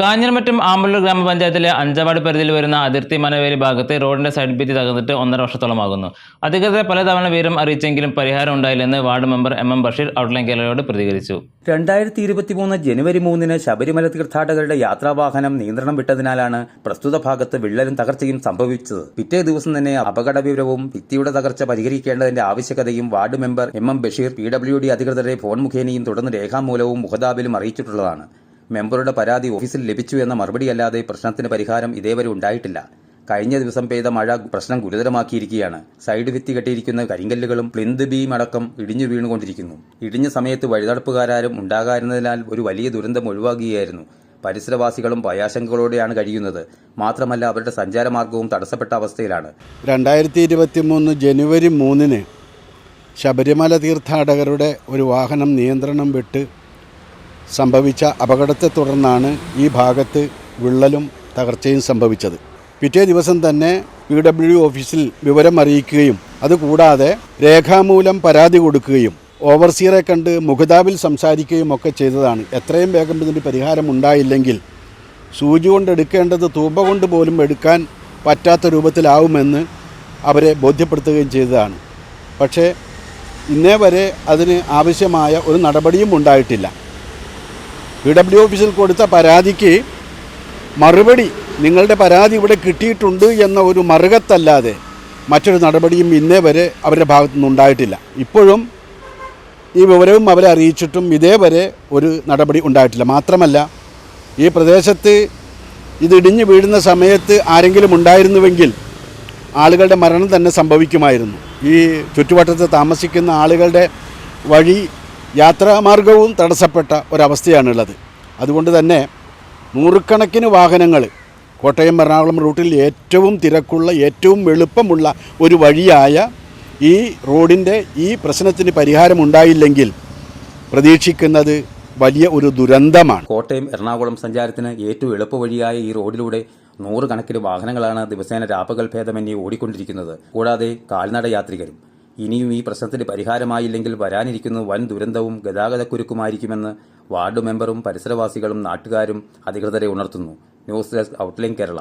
കാഞ്ഞിരമറ്റം ആമ്പല്ലൂർ ഗ്രാമപഞ്ചായത്തിലെ അഞ്ചാവാട് പരിധിയിൽ വരുന്ന അതിർത്തി മനവേലി ഭാഗത്ത് റോഡിന്റെ സൈഡ് ഭിത്തി തകർന്നിട്ട് ഒന്നര വർഷത്തോളമാകുന്നു. അധികൃതരെ പലതവണ വിവരം അറിയിച്ചെങ്കിലും പരിഹാരം ഉണ്ടായില്ലെന്ന് ward member M M Basheer outline കേരളയോട് പ്രതികരിച്ചു. രണ്ടായിരത്തി ഇരുപത്തിമൂന്ന് ജനുവരി മൂന്നിന് ശബരിമല തീർത്ഥാടകരുടെ യാത്രാവാഹനം നിയന്ത്രണം വിട്ടതിനാലാണ് പ്രസ്തുത ഭാഗത്ത് വിള്ളലും തകർച്ചയും സംഭവിച്ചത്. പിറ്റേ ദിവസം തന്നെ അപകട വിവരവും ഭിത്തിയുടെ തകർച്ച പരിഹരിക്കേണ്ടതിന്റെ ആവശ്യകതയും ward member M M Basheer P W D അധികൃതരെ ഫോൺ മുഖേനയും തുടർന്ന് രേഖാമൂലവും മുഖതാബിലും അറിയിച്ചിട്ടുള്ളതാണ്. മെമ്പറുടെ പരാതി ഓഫീസിൽ ലഭിച്ചു എന്ന മറുപടിയല്ലാതെ പ്രശ്നത്തിന് പരിഹാരം ഇതേവരെ ഉണ്ടായിട്ടില്ല. കഴിഞ്ഞ ദിവസം പെയ്ത മഴ പ്രശ്നം ഗുരുതരമാക്കിയിരിക്കുകയാണ്. സൈഡ് ഭിത്തി കെട്ടിയിരിക്കുന്ന കരിങ്കല്ലുകളും പ്ലിന്ത് ബീം അടക്കം ഇടിഞ്ഞു വീണുകൊണ്ടിരിക്കുന്നു. ഇടിഞ്ഞ സമയത്ത് വഴിതടപ്പുകാരും ഉണ്ടാകാതിരുന്നതിനാൽ ഒരു വലിയ ദുരന്തം ഒഴിവാക്കുകയായിരുന്നു പരിസരവാസികളും ഭയാശങ്കകളോടെയാണ് കഴിയുന്നത്. മാത്രമല്ല അവരുടെ സഞ്ചാരമാർഗവും തടസ്സപ്പെട്ട അവസ്ഥയിലാണ്. രണ്ടായിരത്തി ഇരുപത്തി മൂന്ന് ജനുവരി മൂന്നിന് ശബരിമല തീർത്ഥാടകരുടെ ഒരു വാഹനം നിയന്ത്രണം വിട്ട് സംഭവിച്ച അപകടത്തെ തുടർന്നാണ് ഈ ഭാഗത്ത് വിള്ളലും തകർച്ചയും സംഭവിച്ചത്. പിറ്റേ ദിവസം തന്നെ പി ഡബ്ല്യു ഓഫീസിൽ വിവരം അറിയിക്കുകയും അതുകൂടാതെ രേഖാമൂലം പരാതി കൊടുക്കുകയും ഓവർസിയറെ കണ്ട് മുഖതാബിൽ സംസാരിക്കുകയും ഒക്കെ ചെയ്തതാണ്. എത്രയും വേഗം ഇതിന് പരിഹാരം ഉണ്ടായില്ലെങ്കിൽ സൂചി കൊണ്ട് എടുക്കേണ്ടത് തൂമ്പ കൊണ്ട് പോലും എടുക്കാൻ പറ്റാത്ത രൂപത്തിലാവുമെന്ന് അവരെ ബോധ്യപ്പെടുത്തുകയും ചെയ്തതാണ്. പക്ഷേ ഇന്നേ വരെ അതിന് ആവശ്യമായ ഒരു നടപടിയും ഉണ്ടായിട്ടില്ല. പി ഡബ്ല്യു ഓഫീസിൽ കൊടുത്ത പരാതിക്ക് മറുപടി നിങ്ങളുടെ പരാതി ഇവിടെ കിട്ടിയിട്ടുണ്ട് എന്ന ഒരു മറുകത്തല്ലാതെ മറ്റൊരു നടപടിയും ഇന്നേ വരെ അവരുടെ ഭാഗത്തു ഉണ്ടായിട്ടില്ല. ഇപ്പോഴും ഈ വിവരവും അവരെ അറിയിച്ചിട്ടും ഇതേവരെ ഒരു നടപടി ഉണ്ടായിട്ടില്ല. മാത്രമല്ല ഈ പ്രദേശത്ത് ഇത് വീഴുന്ന സമയത്ത് ആരെങ്കിലും ഉണ്ടായിരുന്നുവെങ്കിൽ ആളുകളുടെ മരണം തന്നെ സംഭവിക്കുമായിരുന്നു. ഈ ചുറ്റുവട്ടത്ത് താമസിക്കുന്ന ആളുകളുടെ വഴി യാത്രാമാർഗവും തടസ്സപ്പെട്ട ഒരവസ്ഥയാണുള്ളത്. അതുകൊണ്ട് തന്നെ നൂറുകണക്കിന് വാഹനങ്ങൾ കോട്ടയം എറണാകുളം റൂട്ടിൽ ഏറ്റവും തിരക്കുള്ള ഏറ്റവും എളുപ്പമുള്ള ഒരു വഴിയായ ഈ റോഡിന്റെ ഈ പ്രശ്നത്തിന് പരിഹാരമുണ്ടായില്ലെങ്കിൽ പ്രതീക്ഷിക്കുന്നത് വലിയ ഒരു ദുരന്തമാണ്. കോട്ടയം എറണാകുളം സഞ്ചാരത്തിന് ഏറ്റവും എളുപ്പവഴിയായ ഈ റോഡിലൂടെ നൂറുകണക്കിന് വാഹനങ്ങളാണ് ദിവസേന രാപ്പകൽ ഭേദമന്യേ ഓടിക്കൊണ്ടിരിക്കുന്നത്. കൂടാതെ കാൽനട യാത്രികരും ഇനിയും ഈ പ്രശ്നത്തിന് പരിഹാരമായില്ലെങ്കിൽ വരാനിരിക്കുന്ന വൻ ദുരന്തവും ഗതാഗതക്കുരുക്കുമായിരിക്കുമെന്ന് വാർഡ് മെമ്പറും പരിസരവാസികളും നാട്ടുകാരും അധികൃതരെ ഉണർത്തുന്നു. News desk outline Kerala.